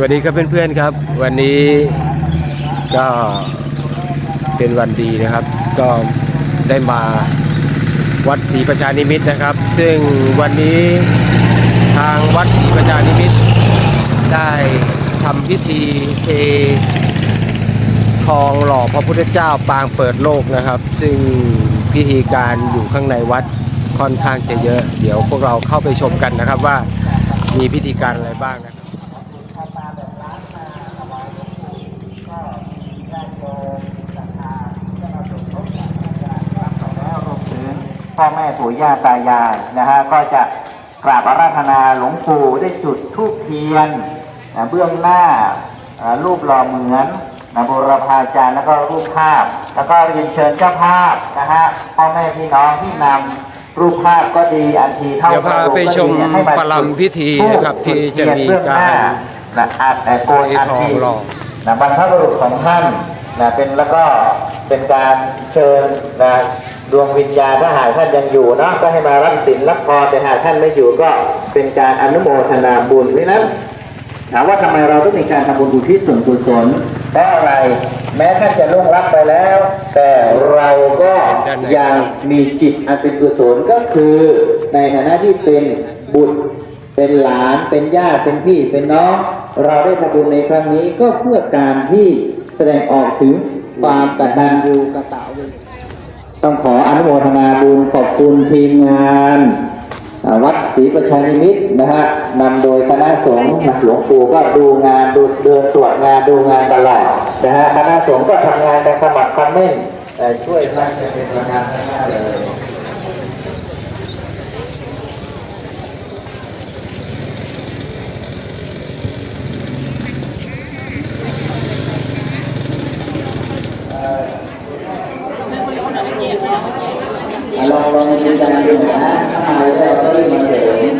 วัสดีครับเพื่อนๆครับ วันนี้ก็เป็นวันดีนะครับ ก็ได้มาวัดศรีประชานิมิตนะครับ ซึ่งวันนี้ทางวัดศรีประชานิมิตได้ทำพิธีเททองหล่อพระพุทธเจ้าปางเปิดโลกนะครับ ซึ่งพิธีการอยู่ข้างในวัดค่อนข้างจะเยอะ เดี๋ยวพวกเราเข้าไปชมกันนะครับว่ามีพิธีการอะไรบ้างนะครับ พ่อแม่ปู่ย่าตายายนะฮะก็จะกราบอาราธนาหลวงปู่ได้จุดธูปเทียนนะเบื้องหน้าอ่ารูปหล่อเหมือนนะบูรพาจารย์แล้วก็รูปภาพ แล้วก็เรียนเชิญเจ้าภาพนะฮะพ่อแม่พี่น้องที่นำรูปภาพก็ดีอันทีเท่าเดี๋ยวพาไปชมกระดูกก็ดีให้าประลัมพิธีนะครับจุดที่จะมีเทียนเบื้องหน้การนะอัดโกยอัทองฐิหล่อนะบรรพบุรุษของท่านนะเป็นแล้วก็เป็นการเชิญนะ ดวงวิญญาณถ้าหากท่านยังอยู่เนาะก็ให้มารับศีลรับพรแต่หากท่านไม่อยู่ก็เป็นการอนุโมทนาบุญเพราะฉะนั้นถามว่าทำไมเราต้องมีการทำบุญอุทิศส่วนกุศลเพราะอะไรแม้ท่านจะล่วงลับไปแล้ว แต่เราก็ยังมีจิตอันเป็นกุศลก็คือในฐานะที่เป็นบุตรเป็นหลานเป็นญาติเป็นพี่เป็นน้อง เราได้ทำบุญในครั้งนี้ก็เพื่อการที่แสดงออกถึงความกตัญญูกตเวที ต้องขออนุโมทนาบุญขอบคุณทีมงานวัดศรีประชานิมิตนะฮะนำโดยคณะสงฆ์หลวงปู่ก็ดูงานดูเดินตรวจงานดูงานตลอดนะฮะคณะสงฆ์ก็ทำงานกันขมักขม้นเม่นช่วยท่งเป็นประธานคณะเลย ลองลองดูกันดูนะถ้ามาแล้วก็รีบมาเสริม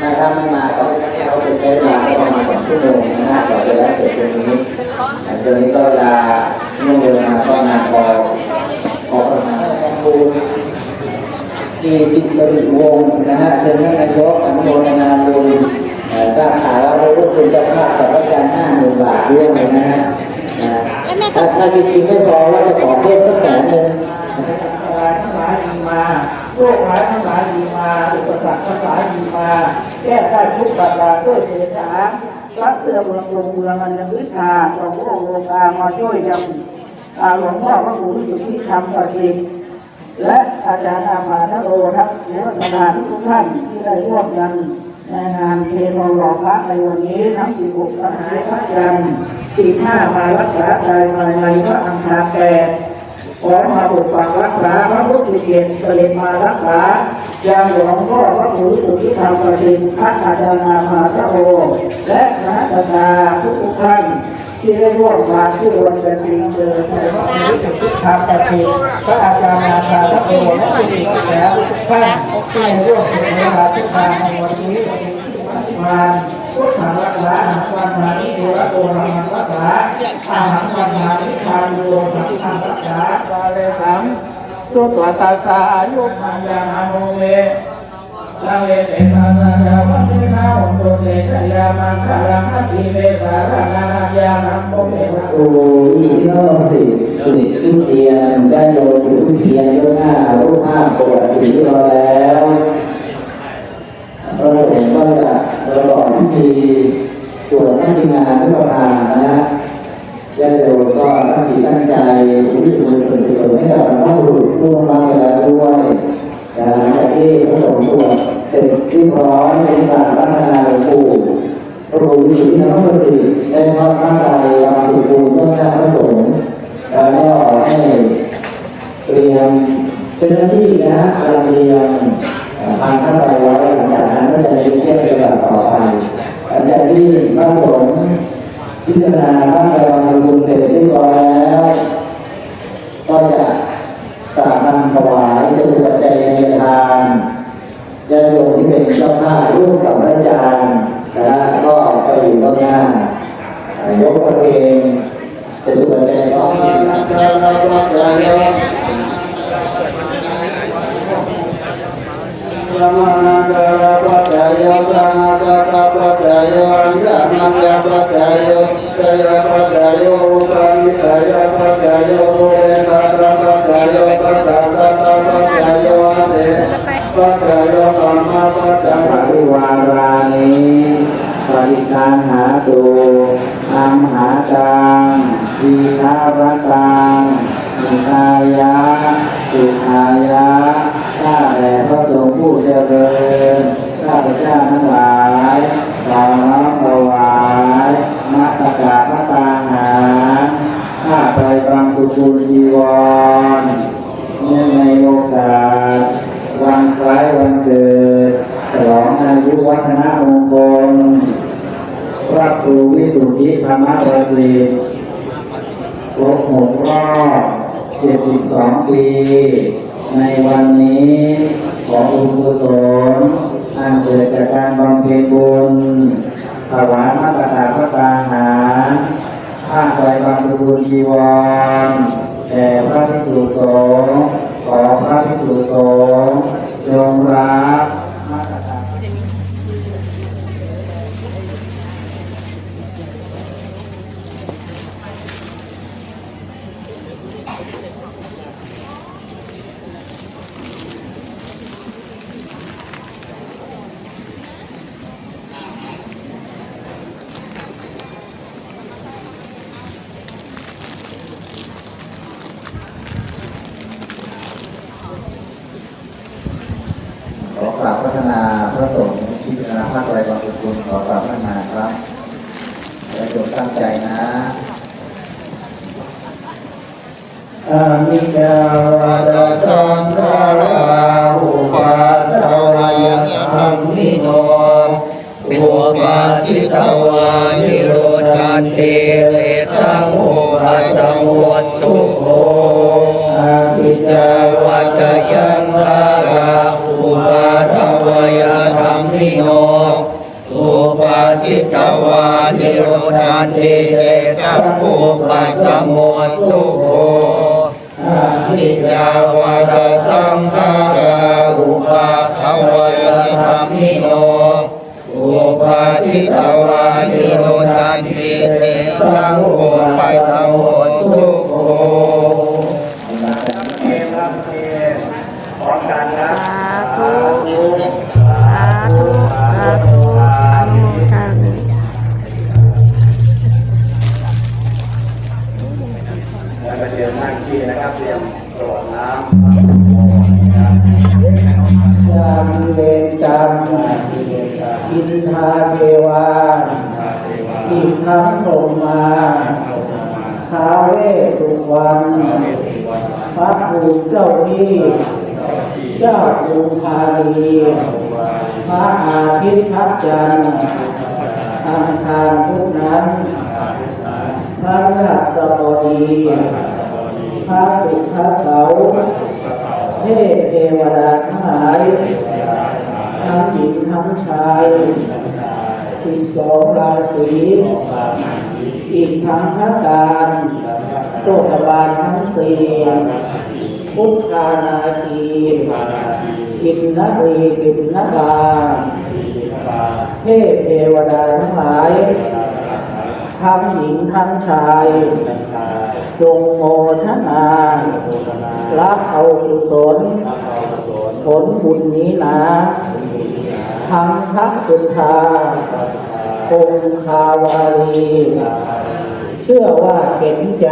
ถ้าถ้า ไม่มาก็เขาเป็นใช้เวลาประมาณสองชั่วโมงนะฮะกว่าจะได้เสร็จตรงนี้เดือนนี้ก็เวลาเมื่อเดินมาก็นานพอพอประมาณปูมีสิทธิ์บริวงศ์นะฮะเชิญท่านนายกอนุโมทนาบุญเอ่อทราบข่าวว่าได้ร่วมทุนเจ้าภาพกับอาจารย์ห้าหมื่นบาทด้วยนะฮะอ่าถ้าถ้าจริงๆไม่พอว่าจะขอเพิ่มสักแสนหนึ่งทั้งหลายดีมาโร คร้ายทั้งหลายดีมาอุปสรรคทั้งหลายดีมา แก้ได้ทุกประการด้วยเจตนารักเสื้อเมืองลงเมืองอันยังวิชาของพระองค์ลงอามาช่วยยังอาหลวงพ่อพระครูวิสุทธิธรรมประสิทธิ์และอาจารย์อาภาทโรทัพหรือวัฒนาทุกท่านที่ได้ร่วมกันในงานเทโลหล่อพระในวันนี้ทั้ง16พระหายพระยันทร์15มารักษาใจภายในพระอังคารแปด ขอมาปกปักรักษาพระพุทธเกียรติเสด็จมารักษาอย่างหลวงพ่อพระครูสุทธิธรรมประสิทธิ์พระอาจารย์นามาพระโอและคณะทาทุกทุกท่านที่ได้ร่วมมาที่รวมกันจริงเจอในพระครูสุทธิธรรมประสิทธิ์พระอาจารย์นามาพระโอและผู้ที่รักษาทุกท่านที่ได้ร่วมในเวลาทุกทางในวันนี้มาพุทธารักษาหารวันมานิโยระโอรังรักษาอาหารวันมานิทานโยสังฆังรักษา สุตวตาสาอายุมังยังอนุเวลาเวเตมาสาดาวัตินาอุตุเตชยามังคารังคัตติเวสารานานาญาณังโมเมวะโอ้ยนอกสิสนิททุกเทียนได้โดนอยู่ทุกเทียนเรื่องหน้ารูปภาพปกติรอแล้วเราเห็นว่าจะประกอบพิธีส่วนนักงานทุกประการนะฮะญาติโยมก็ตั้ง จิตตั้งใจอุทิศส่วนส่วนกุศลให้กับบรรพบุรุษผู้มาไปแล้วด้วยหลังจากที่พระสงฆ์ตรวจเสร็จเรียบร้อยในการพัฒนาหลวงปู่พระองค์ที่นำพระสิทธิ์ได้มอบร่างกายวางสุภูมิต้นหน้าพระสงฆ์แล้วก็ให้เตรียมเป็นหน้าที่นะฮะการเตรียมทางข้าไปไว้หลังจากนั้นก็จะเรียนเป็นแบบต่อไปหลังจากที่พระสงฆ์พิจารณาร่างกายวางสุภูมิเสร็จเรียบร้อยายกประเพณจะสวดใจก็มียามานาคาราปัจจายสังสักปัจจายโยอัญญมัญญปัจจายโยจยปัจจายโยอุปาณิสยปัจจายโยโมเรสัตปัจจายโยปัจจสัตปัจจายโยอาเสปัจจายโยกรรมปัจจายปริวารานิ ปริคานหาตูอัมหาตังวีทารตังมินายะสุขายะข้าแต่พระสงฆ์ผู้เจริญข้าพเจ้าทั้งหลายขอน้อมถวายนักประกาศพระตาหารข้าไปบางสุกุลจีวรเนื่องในโอกาส ธรรมประสิทธิ์ครบหกรอบ72 ปี ในวันนี้ขออุกุศลอันเกิดจากการบำเพ็ญบุญถวายมาตรฐาพระตาหารข้าไปบางสกุลจีวรแด่พระภิกษุสงฆ์ขอพระภิกษุสงฆ์จงรับมาตรฐาน ขอกราบพัฒนาพระสงฆ์ พิจารณาภาคไรบางสกุลขอกราบพัฒนาครับและจงตั้งใจนะอามิจาวาดสังฆาราอุปาทวายธรรมิโนอุปาจิตวานิโรสันติเตสังโฆปัสสะโมสุโขอามิจาวาดยังราอุปาทวายธรรมิโน จิตวานิโรสันติเตสัพพุปัสสะโมสุโคนิจาวาตสังฆาราอุปาทวายธรรมิโนอุปาจิตวานิโร ยมกรดน้ำยามเวจังอินทาเทวาอิทังโลมาท้าวเวสุวรรณพระภูมิเจ้าที่เจ้าภูพาลีพระอาทิตย์ทัพจันทร์อังคารพุธนั้นพระหัสบดี ระสุขเสาร์เทพเทวดาทั้งหลายทั้งหญิงทั้งชายสิบสองราศีอีกทั้งพระการโลกบาลทั้งสี่พุทธานาทีกินนรีกินนบาเทพเทวดาทั้งหลายทั้งหญิงทั้งชาย จงโมทนา รับเอากุศล ผลบุญนี้นะทั้งทักสุธาคงคาวาลีเชื่อว่าเห็นใจ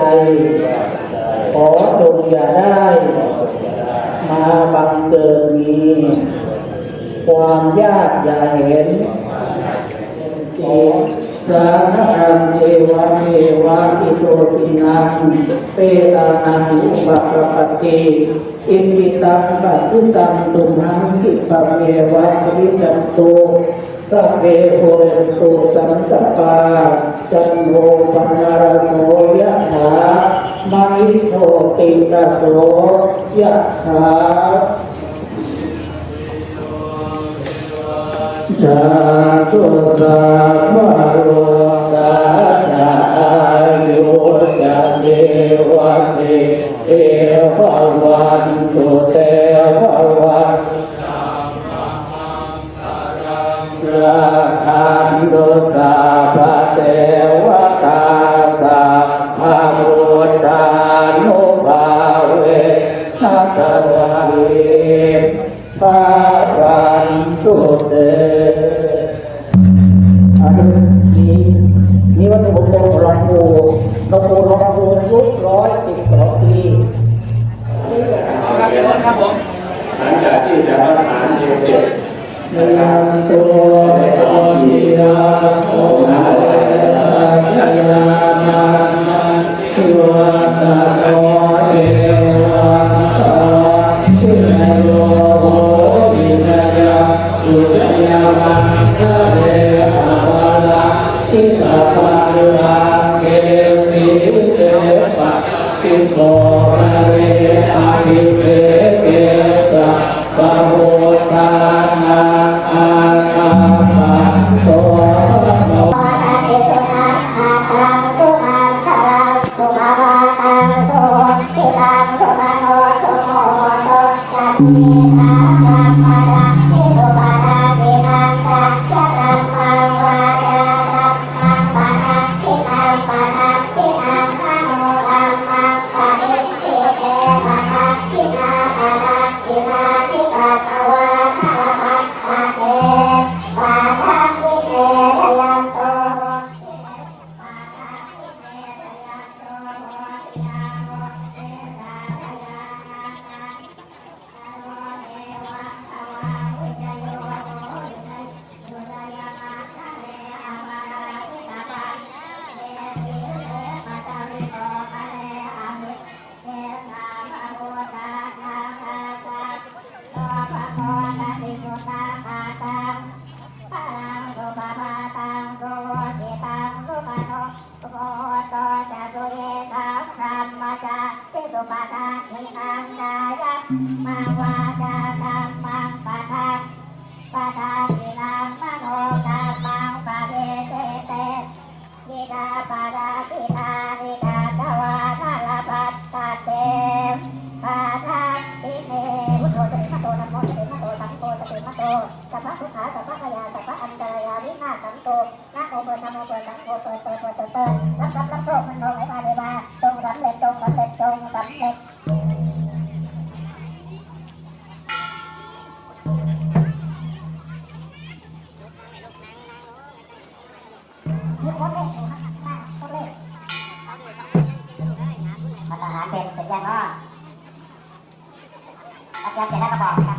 ขอจงอย่าได้ มาบังเกิดมี ความยากอย่าเห็นเอ สานังเอวะเมวะอิโตตินังเปตานังอุปปปติอิมิตังปัจจุตังตุมหังคิปะเมวะวิจันตุสัพเพโหตุสันตปาจันโทปนารโสยะถามานิโชติระโสยะถา สาธุสามารุตาตายุาเทวะเทเววันตเทววันสัมมาสังฆรังราคัสาสัพพะยาสัพพะอันตรายาวิมาสังโตนะโมเปิดธรโมเปิดสังโฆเปิดเปิดเปิดเปิดรับรับรับโลกมันโลให้มาเลยมาตรงสำเร็จรงสำเร็จรงสำเร็จมาทหารเป็นเสร็จยังเนาะอาจารย์เสร็จแล้วก็บอก